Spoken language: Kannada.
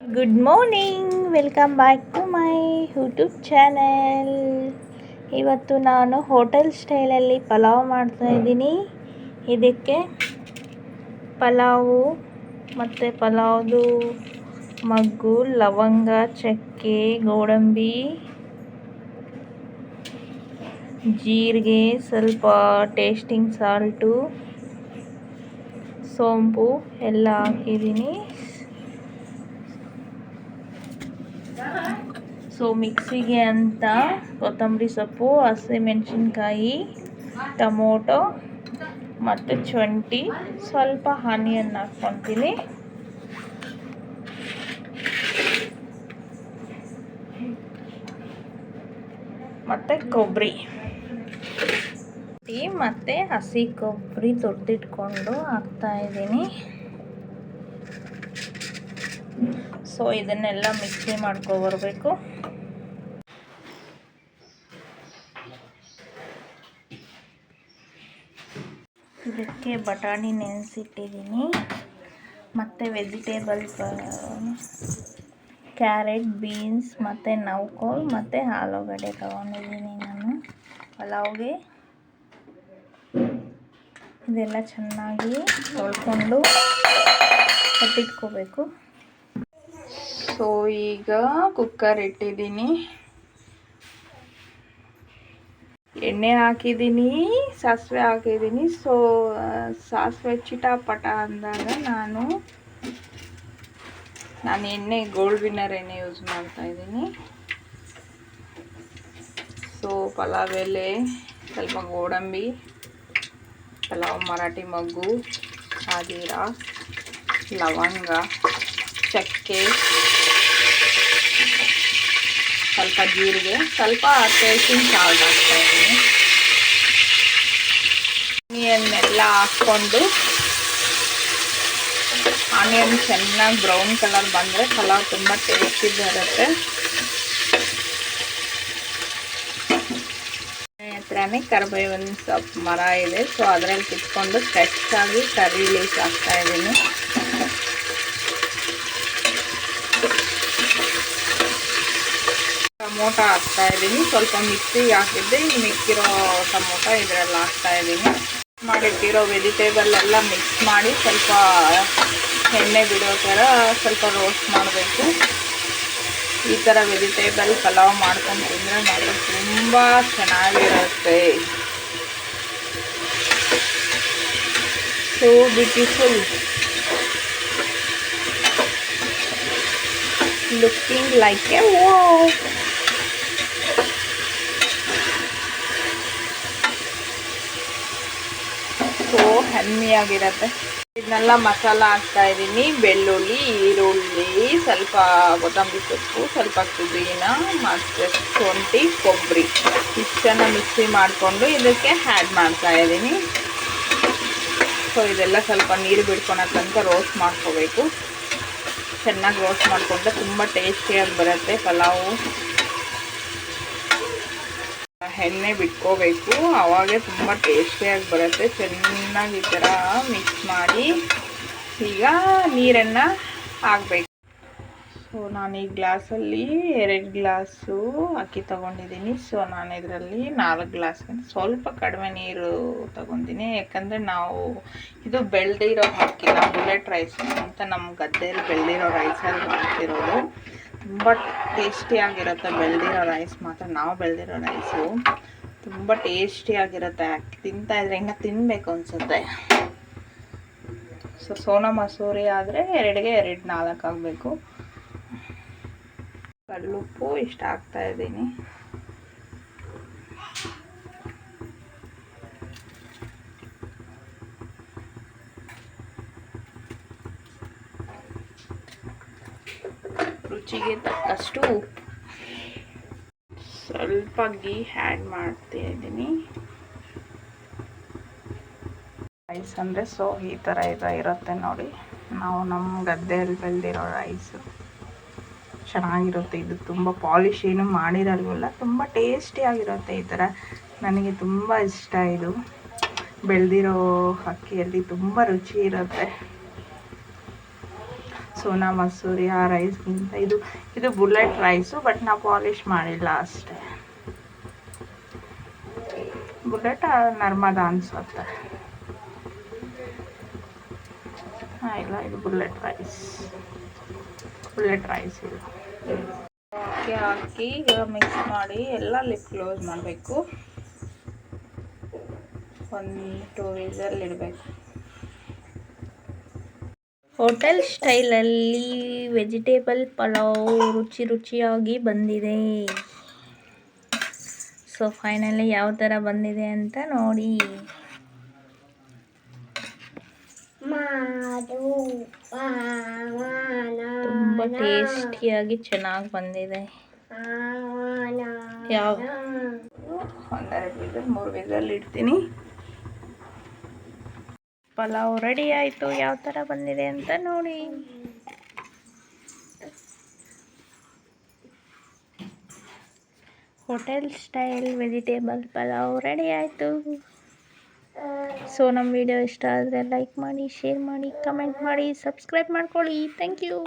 Good morning welcome back to my YouTube channel ಇವತ್ತು ನಾನು ಹೋಟೆಲ್ ಸ್ಟೈಲಲ್ಲಿ ಪಲಾವ್ ಮಾಡ್ತಾ ಇದ್ದೀನಿ. ಇದಕ್ಕೆ ಪಲಾವು ಮತ್ತು ಪಲಾವ್ದು ಮಗ್ಗು, ಲವಂಗ, ಚಕ್ಕೆ, ಗೋಡಂಬಿ, ಜೀರಿಗೆ, ಸ್ವಲ್ಪ ಟೇಸ್ಟಿಂಗ್ ಸಾಲ್ಟು ಸೋಂಪು ಎಲ್ಲ ಹಾಕಿದ್ದೀನಿ. ಸೊ ಮಿಕ್ಸಿಗೆ ಅಂತ ಕೊತ್ತಂಬರಿ ಸೊಪ್ಪು ಹಸಿಮೆಣಸಿನ್ಕಾಯಿ ಟೊಮೊಟೊ ಮತ್ತು ಶುಂಠಿ. ಸ್ವಲ್ಪ ಆನಿಯನ್ ಹಾಕ್ಕೊತೀನಿ. ಮತ್ತು ಕೊಬ್ಬರಿ. ಮತ್ತು ಹಸಿ ಕೊಬ್ಬರಿ ತೊಟ್ಟಿಟ್ಕೊಂಡು ಹಾಕ್ತಾಯಿದ್ದೀನಿ ಸೊ ಇದನ್ನೆಲ್ಲ ಮಿಕ್ಸಿ ಮಾಡ್ಕೊಬರ್ಬೇಕು ಇದಕ್ಕೆ ಬಟಾಣಿ ನೆನೆಸಿಟ್ಟಿದ್ದೀನಿ. ಮತ್ತು ವೆಜಿಟೇಬಲ್ಸ್ ಕ್ಯಾರೆಟ್, ಬೀನ್ಸ್, ಮತ್ತು ನೌಕೋಲ್ ಮತ್ತು ಆಲೂಗಡ್ಡೆ ತೊಗೊಂಡಿದ್ದೀನಿ ನಾನು. ಪಲಾವ್ಗೆ. ಇದೆಲ್ಲ ಚೆನ್ನಾಗಿ ತೊಳ್ಕೊಂಡು ಕಟ್ಟಿಟ್ಕೋಬೇಕು. ಸೊ, ಈಗ ಕುಕ್ಕರ್ ಇಟ್ಟಿದ್ದೀನಿ. ಎಣ್ಣೆ ಹಾಕಿದ್ದೀನಿ, ಸಾಸಿವೆ ಹಾಕಿದ್ದೀನಿ. ಸೊ ಸಾಸಿವೆ ಚಿಟಾಪಟ ಅಂದಾಗ ನಾನು ನಾನು ಎಣ್ಣೆ ಗೋಲ್ಡ್ ವಿನ್ನರ್ ಎಣ್ಣೆ ಯೂಸ್ ಮಾಡ್ತಾ ಇದ್ದೀನಿ. ಸೊ, ಪಲಾವ್ ಎಲೆ, ಸ್ವಲ್ಪ ಗೋಡಂಬಿ, ಪಲಾವ್ ಮರಾಠಿ ಮಗ್ಗು ಸಾಜೀರ ಲವಂಗ, ಚಕ್ಕೆ ಸ್ವಲ್ಪ ಜೀರಿಗೆ, ಸ್ವಲ್ಪ ಟೇಸ್ಟಿಂಗ್ ಸಾಲ್ಟ್ ಹಾಕ್ತಾ ಇದ್ದೀನಿ. ಆನಿಯನ್ನೆಲ್ಲ ಹಾಕ್ಕೊಂಡು ಆನಿಯನ್ ಚೆನ್ನಾಗಿ ಬ್ರೌನ್ ಕಲರ್ ಬಂದರೆ ಪಲಾವ್ ತುಂಬ ಟೇಸ್ಟಿ ಬರುತ್ತೆ. ಹತ್ರನೇ ಕರಿಬೇವಿನ ಸೊಪ್ಪು ಮರ ಇದೆ. ಸೊ ಅದರಲ್ಲಿ ಕಿತ್ಕೊಂಡು ಫ್ರೆಶ್ ಆಗಿ ಕರಿ ಲೀಸ್ ಹಾಕ್ತಾ ಇದ್ದೀನಿ. ಟಮೋಟ ಹಾಕ್ತಾ ಇದ್ದೀನಿ. ಸ್ವಲ್ಪ ಮಿಕ್ಸಿಗೆ ಹಾಕಿದ್ದೆ. ಈ ಮಿಕ್ಕಿರೋ ಟೊಮೊಟೊ ಇದರಲ್ಲಿ ಹಾಕ್ತಾ ಇದ್ದೀನಿ. ಮಾಡಿಟ್ಟಿರೋ ವೆಜಿಟೇಬಲ್ ಎಲ್ಲ ಮಿಕ್ಸ್ ಮಾಡಿ ಸ್ವಲ್ಪ ಎಣ್ಣೆ ಬಿಡೋ ಥರ ಸ್ವಲ್ಪ ರೋಸ್ಟ್ ಮಾಡಬೇಕು. ಈ ಥರ ವೆಜಿಟೇಬಲ್ ಪಲಾವ್ ಮಾಡ್ಕೊಂಡು ತಿಂದರೆ ಮಾತ್ರ ತುಂಬ ಚೆನ್ನಾಗಿರುತ್ತೆ. So beautiful looking like a oh so ಹೆಮ್ಮಿಯಾಗಿರುತ್ತೆ ಇದನ್ನೆಲ್ಲ ಮಸಾಲ ಹಾಕ್ತಾ ಇದ್ದೀನಿ. ಬೆಳ್ಳುಳ್ಳಿ, ಈರುಳ್ಳಿ, ಸ್ವಲ್ಪ ಕೊತ್ತಂಬರಿ ಸೊಪ್ಪು, ಸ್ವಲ್ಪ ಪುದೀನ ಮತ್ತು ಶುಂಠಿ, ಕೊಬ್ಬರಿ. ಇಷ್ಟನ್ನು ಮಿಕ್ಸಿ ಮಾಡಿಕೊಂಡು ಇದಕ್ಕೆ ಆ್ಯಡ್ ಮಾಡ್ತಾ ಇದ್ದೀನಿ. ಸೊ ಇದೆಲ್ಲ ಸ್ವಲ್ಪ ನೀರು ಬಿಡ್ಕೊಳೋ ತನಕ ರೋಸ್ಟ್ ಮಾಡ್ಕೋಬೇಕು. ಚೆನ್ನಾಗಿ ರೋಸ್ಟ್ ಮಾಡಿಕೊಂಡ್ರೆ ತುಂಬ ಟೇಸ್ಟಿಯಾಗಿ ಬರುತ್ತೆ ಪಲಾವು. ಎಣ್ಣೆ ಬಿಟ್ಕೋಬೇಕು. ಆವಾಗೇ ತುಂಬ ಟೇಸ್ಟಿಯಾಗಿ ಬರುತ್ತೆ. ಚೆನ್ನಾಗಿ ಈ ಥರ ಮಿಕ್ಸ್ ಮಾಡಿ ಈಗ ನೀರನ್ನು ಹಾಕ್ಬೇಕು. ಸೊ ನಾನು ಈ ಗ್ಲಾಸಲ್ಲಿ ಎರಡು ಗ್ಲಾಸು ಅಕ್ಕಿ ತೊಗೊಂಡಿದ್ದೀನಿ. ಸೊ ನಾನು ಇದರಲ್ಲಿ ನಾಲ್ಕು ಗ್ಲಾಸ್ ಸ್ವಲ್ಪ ಕಡಿಮೆ ನೀರು ತೊಗೊತೀನಿ ಯಾಕಂದರೆ ನಾವು ಇದು ಬೆಳೆದಿರೋ ಹಾಕಿಲ್ಲ ಬುಲೆಟ್ ರೈಸ್ ಅಂತ ನಮ್ಮ ಗದ್ದೆಯಲ್ಲಿ ಬೆಳೆದಿರೋ ರೈಸಲ್ಲಿ ಮಾಡ್ತಿರೋದು. ತುಂಬ ಟೇಸ್ಟಿಯಾಗಿರುತ್ತೆ ಬೆಳೆದಿರೋ ರೈಸ್ ಮಾತ್ರ ನಾವು ಬೆಳೆದಿರೋ ರೈಸು ತುಂಬ ಟೇಸ್ಟಿಯಾಗಿರುತ್ತೆ ತಿಂತಾಯಿದ್ರೆ ಇನ್ನೂ ತಿನ್ನಬೇಕು ಅನಿಸುತ್ತೆ. ಸೊ ಸೋನಾ ಮಸೂರಿ ಆದರೆ ಎರಡಿಗೆ ಎರಡು ನಾಲ್ಕು ಆಗಬೇಕು. ಕಲ್ಲುಪ್ಪು ಇಷ್ಟ ಆಗ್ತಾ ಇದ್ದೀನಿ. ರುಚಿಗೆ ತಕ್ಕಷ್ಟು ಉಪ್ಪು ಸ್ವಲ್ಪ ಗೀ ಆ್ಯಡ್ ಮಾಡ್ತಾ ಇದ್ದೀನಿ. ರೈಸ್ ಅಂದರೆ ಸೊ ಈ ಥರ ಇದು, ಇರುತ್ತೆ ನೋಡಿ. ನಾವು ನಮ್ಮ ಗದ್ದೆಯಲ್ಲಿ ಬೆಳೆದಿರೋ ರೈಸು ಚೆನ್ನಾಗಿರುತ್ತೆ. ಇದು ತುಂಬ ಪಾಲಿಶ್ ಏನು ಮಾಡಿರಲ್ವಲ್ಲ, ತುಂಬ ಟೇಸ್ಟಿಯಾಗಿರುತ್ತೆ ಈ ಥರ ನನಗೆ ತುಂಬ ಇಷ್ಟ ಇದು. ಬೆಳೆದಿರೋ ಅಕ್ಕಿಯಲ್ಲಿ ತುಂಬ ರುಚಿ ಇರುತ್ತೆ. ಸೋನಾ ಮಸೂರಿ ಆ ರೈಸ್ಗಿಂತ ಇದು ಇದು ಬುಲೆಟ್ ರೈಸು ಬಟ್ ನಾವು ಪಾಲಿಷ್ ಮಾಡಿಲ್ಲ ಅಷ್ಟೇ. ಬುಲೆಟ್ ನರ್ಮದ ಅನ್ಸುತ್ತೆ ಹಾಂ, ಇಲ್ಲ, ಇದು ಬುಲೆಟ್ ರೈಸ್ ಬುಲೆಟ್ ರೈಸ್ ಇದು. ಅಕ್ಕಿ ಹಾಕಿ ಮಿಕ್ಸ್ ಮಾಡಿ ಎಲ್ಲ ಲಿಪ್ ಕ್ಲೋಸ್ ಮಾಡಬೇಕು. ಒಂದು ಟೂ ವೀಸಲ್ಲಿ ಇಡಬೇಕು ಹೋಟೆಲ್ ಸ್ಟೈಲಲ್ಲಿ ವೆಜಿಟೇಬಲ್ ಪಲಾವ್ ರುಚಿ ರುಚಿಯಾಗಿ ಬಂದಿದೆ. ಸೊ ಫೈನಲಿ ಯಾವ ಥರ ಬಂದಿದೆ ಅಂತ ನೋಡಿ. ತುಂಬ ಟೇಸ್ಟಿಯಾಗಿ ಚೆನ್ನಾಗಿ ಬಂದಿದೆ. ಯಾವ? ಒಂದೆರಡು ವೀಸಲ್ ಮೂರು ವೀಸಲ್ ಇಡ್ತೀನಿ. ಪಲಾವ್ ರೆಡಿ ಆಯಿತು. ಯಾವ ಥರ ಬಂದಿದೆ ಅಂತ ನೋಡಿ. Hotel style vegetable pulao ready ಆಯಿತು. ಸೊ ನಮ್ಮ ವಿಡಿಯೋ ಇಷ್ಟ ಆದರೆ ಲೈಕ್ ಮಾಡಿ ಶೇರ್ ಮಾಡಿ ಕಮೆಂಟ್ ಮಾಡಿ ಸಬ್ಸ್ಕ್ರೈಬ್ ಮಾಡ್ಕೊಳ್ಳಿ. Thank you